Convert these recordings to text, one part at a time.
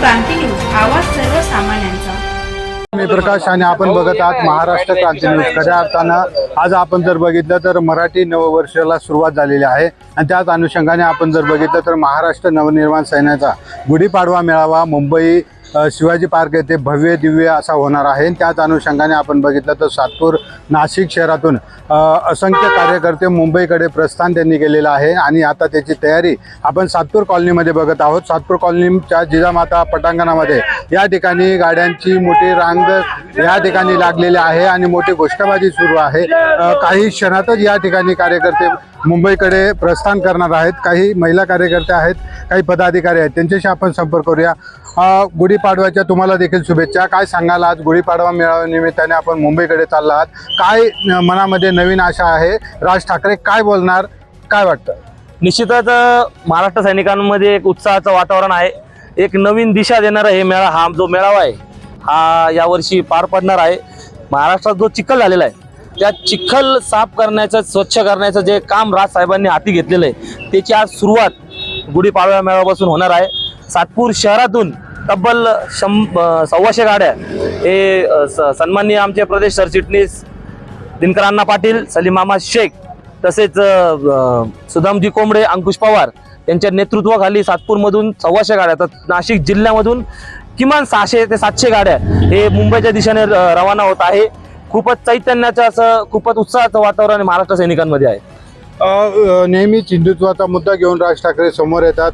क्रांती news आवाज सर्वसामान्यांचा. मी प्रकाश आणि आपण बघत आहात महाराष्ट्र क्रांती न्यूज. खऱ्या अर्थानं आज आपण जर बघितलं तर मराठी नववर्षाला सुरुवात झालेली आहे. आणि त्याच अनुषंगाने आपण जर बघितलं तर महाराष्ट्र नवनिर्माण सैन्याचा गुढीपाडवा मेळावा मुंबई शिवाजी पार्क येथे भव्य दिव्य असा होणार आहे. त्याच अनुषंगाने आपण बघितलं तर सातपूर नाशिक शहरातून असंख्य कार्यकर्ते मुंबईकडे प्रस्थान त्यांनी केलेलं आहे. आणि आता त्याची तयारी आपण सातपूर कॉलनीमध्ये बघत आहोत. सातपूर कॉलनीच्या जिजामाता पटांगणामध्ये या ठिकाणी गाड्यांची मोठी रांग या ठिकाणी लागलेली आहे. आणि मोठी गोष्टबाजी सुरू आहे. काही क्षणातच या ठिकाणी कार्यकर्ते मुंबईकडे प्रस्थान करणार आहेत. काही महिला कार्यकर्त्या आहेत काही पदाधिकारी आहेत. त्यांच्याशी आपण संपर्क करूया. गुढीपाडव्याच्या तुम्हाला देखील शुभेच्छा. काय सांगाल आज? गुढीपाडवा मेळाव्यानिमित्ताने आपण मुंबईकडे चालला आहात. काय मनामध्ये नवीन आशा आहे? राज ठाकरे काय बोलणार? काय वाटतं? निश्चितच महाराष्ट्र सैनिकांमध्ये एक उत्साहाचं वातावरण आहे. एक नवीन दिशा देणारा हे मेळा हा जो मेळावा आहे हा यावर्षी पार पडणार आहे. महाराष्ट्रात जो चिखल झालेला आहे त्या चिखल साफ करण्याचं स्वच्छ करण्याचं जे काम राजसाहेबांनी हाती घेतलेलं आहे त्याची आज सुरुवात गुढीपाडव्या मेळाव्यापासून होणार आहे. सातपूर शहरातून तब्बल शं सव्वाशे गाड्या हे स- सन्माननीय आमचे प्रदेश सरचिटणीस दिनकरांना पाटील सलीमामा शेख तसेच सुदामजी कोंबडे अंकुश पवार यांच्या नेतृत्वाखाली सातपूरमधून सव्वाशे गाड्या तर नाशिक जिल्ह्यामधून किमान सहाशे ते सातशे गाड्या हे मुंबईच्या दिशेने रवाना होत आहे. खूपच चैतन्याचं असं खूपच उत्साहाचं वातावरण महाराष्ट्र सैनिकांमध्ये आहे. नेहमीच हिंदुत्वाचा मुद्दा घेऊन राज ठाकरे समोर येतात.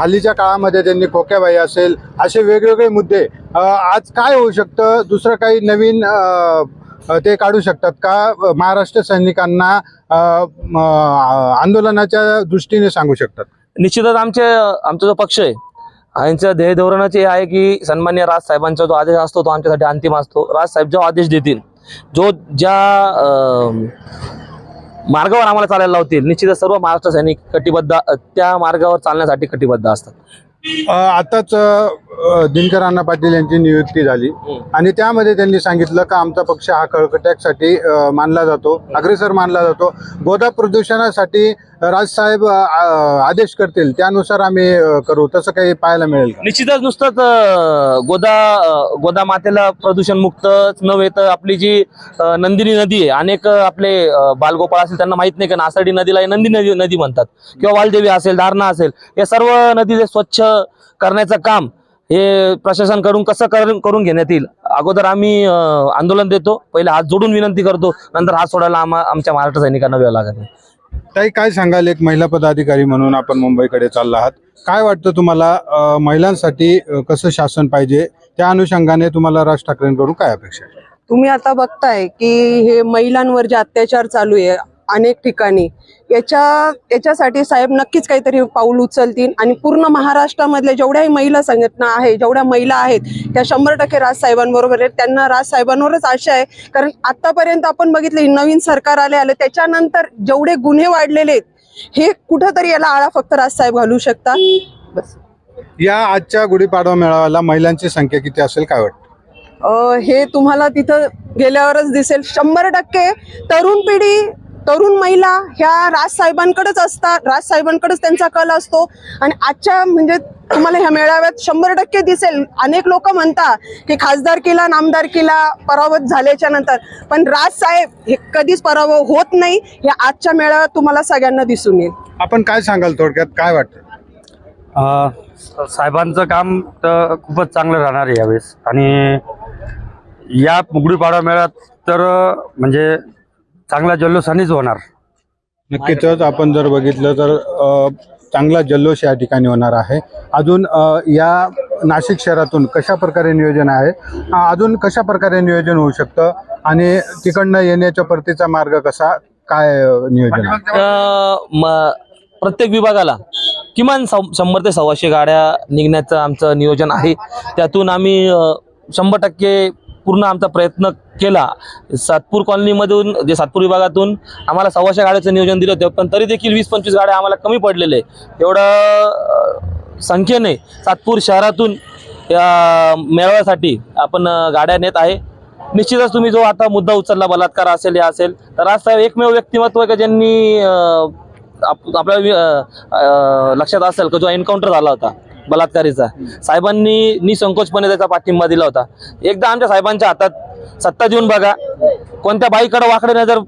हल्लीच्या काळामध्ये त्यांनी खोक्याबाई असेल असे वेगवेगळे मुद्दे. आज काय होऊ शकतं? दुसरं काही नवीन ते काढू शकतात का? महाराष्ट्र सैनिकांना आंदोलनाच्या दृष्टीने सांगू शकतात. निश्चितच आमचे आमचा जो पक्ष आहे यांचं ध्येय धोरणच हे आहे की सन्मान्य राजसाहेबांचा जो आदेश असतो तो आमच्यासाठी अंतिम असतो. राजसाहेब जो आदेश देतील जो ज्या मार्गावर आम्हाला चालायला लावतील निश्चितच सर्व महाराष्ट्र सैनिक कटिबद्ध त्या मार्गावर चालण्यासाठी कटिबद्ध असतात. आताच दिनकर अण्णा पाटील यांची नियुक्ती झाली. आणि त्यामध्ये त्यांनी सांगितलं का आमचा पक्ष हा कळकट्यासाठी मानला जातो अग्रेसर मानला जातो. गोदा प्रदूषणासाठी राजसाहेब आदेश करतील त्यानुसार आम्ही करू. तसं काही पाहायला मिळेल निश्चितच नुसतंच गोदा गोदा मातेला प्रदूषण मुक्तच नव्हे तर आपली जी नंदिनी नदी आहे अनेक आपले बालगोपाळ असेल त्यांना माहीत नाही का नासाडी नदीला नंदी नदी नदी म्हणतात. किंवा वालदेवी असेल धारणा असेल हे सर्व नदी स्वच्छ करण्याचं काम हे प्रशासनकडून कसं करून करून घेण्यात येईल? अगोदर आम्ही आंदोलन देतो. पहिले हात जोडून विनंती करतो. नंतर हात सोडायला आम्हा आमच्या महाराष्ट्र सैनिकांना वेळ लागत नाही. ताई काय सांगाल? एक महिला पदाधिकारी म्हणून आपण मुंबईकडे चालला आहात. काय वाटतं तुम्हाला महिलांसाठी कसं शासन पाहिजे? त्या अनुषंगाने तुम्हाला राज ठाकरेंकडून काय अपेक्षा आहे? तुम्ही आता बघताय की हे महिलांवर जे अत्याचार चालू आहे अनेक ठिकाणी याच्या याच्यासाठी साहेब नक्कीच काहीतरी पाऊल उचलतील. आणि पूर्ण महाराष्ट्रामधल्या जेवढ्याही महिला संघटना आहे जेवढ्या महिला आहेत त्या शंभर टक्के राजसाहेबांबरोबर आहेत. त्यांना राजसाहेबांवरच आशा आहे. कारण आतापर्यंत आपण बघितलं नवीन सरकार आले आले त्याच्यानंतर जेवढे गुन्हे वाढलेले आहेत हे कुठंतरी याला आळा फक्त राजसाहेब घालू शकतात बस. या आजच्या गुढीपाडवा मेळाव्याला महिलांची संख्या किती असेल काय वाटतं? हे तुम्हाला तिथं गेल्यावरच दिसेल. शंभर टक्के तरुण पिढी तरुण महिला ह्या राजसाहेबांकडेच असतात. राजसाहेबांकडेच त्यांचा कल असतो. आणि आजच्या म्हणजे तुम्हाला ह्या मेळाव्यात शंभर टक्के दिसेल. अनेक लोक म्हणतात की खासदारकीला नामदारकीला पराभूत झाल्याच्यानंतर. पण राजसाहेब हे कधीच पराभव होत नाही. हे आजच्या मेळाव्यात तुम्हाला सगळ्यांना दिसून येईल. आपण काय सांगाल थोडक्यात? काय वाटतं? साहेबांचं काम तर खूपच चांगलं राहणार आहे यावेळेस. आणि या गुढीपाडवा मेळ्यात तर म्हणजे चांगला जल्लोषानेच होणार. नक्कीच आपण जर बघितलं तर चांगला जल्लोष या ठिकाणी होणार आहे. अजून या नाशिक शहरातून कशा प्रकारे नियोजन आहे? अजून कशा प्रकारे नियोजन होऊ शकतं? आणि तिकडनं येण्याच्या परतीचा मार्ग कसा? काय नियोजन प्रत्येक विभागाला किमान शंभर ते सव्वाशे गाड्या निघण्याचं आमचं नियोजन आहे. त्यातून आम्ही शंभर टक्के पूर्ण आमचा प्रयत्न केला. सातपूर कॉलनीमधून जे सातपूर विभागातून आम्हाला सव्वाशे गाड्याचं नियोजन दिलं होतं पण तरी देखील वीस पंचवीस गाड्या आम्हाला कमी पडलेले. एवढं संख्येने सातपूर शहरातून या मेळाव्यासाठी आपण गाड्या नेत आहे. निश्चितच तुम्ही जो आता मुद्दा उचलला बलात्कार असेल या असेल तर राजसाहेब एकमेव व्यक्तिमत्व आहे का ज्यांनी आप- आपल्या लक्षात असेल का जो एन्काउंटर झाला होता? बलात्कारीचा. साहेबांनी निसंकोचपणे त्याचा पाठिंबा दिला होता. एकदा आमच्या साहेबांच्या हातात सत्ता देऊन बघा. कोणत्या बाईकडे वाकडे नजर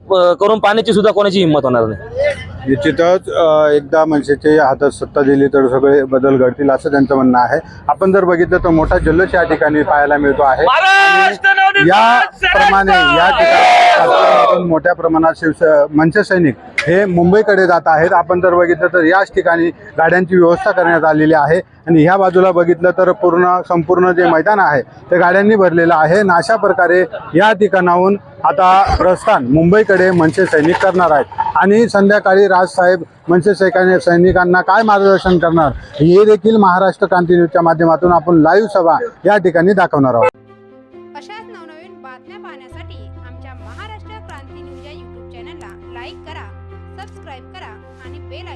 करून पाण्याची सुद्धा कोणाची हिंमत होणार नाही. निश्चितच एकदा मनसेचे हातात सत्ता दिली तर सगळे बदल घडतील असं त्यांचं म्हणणं आहे. आपण जर बघितलं तर मोठा जल्लोष या ठिकाणी पाहायला मिळतो आहे. याप्रमाणे या ठिकाणी मोठ्या प्रमाणात शिवस मनसे सैनिक हे मुंबईकडे जात आहेत. आपण जर बघितलं तर याच ठिकाणी गाड्यांची व्यवस्था करण्यात आलेली आहे. आणि ह्या बाजूला बघितलं तर पूर्ण संपूर्ण जे मैदान आहे ते गाड्यांनी भरलेलं आहे. आणि अशा प्रकारे या ठिकाणाहून आता प्रस्थान मुंबईकडे मनसे सैनिक करणार आहेत. आणि संध्याकाळी राजसाहेब मनसे सैकाने सैनिकांना काय मार्गदर्शन करणार हे देखील महाराष्ट्र क्रांती न्यूजच्या माध्यमातून आपण लाईव्ह सभा या ठिकाणी दाखवणार आहोत. अशाच नवनवीन बातम्या पाहण्यासाठी आमच्या महाराष्ट्र क्रांती न्यूज या चॅनलला लाईक करा सबस्क्राईब करा आणि बेल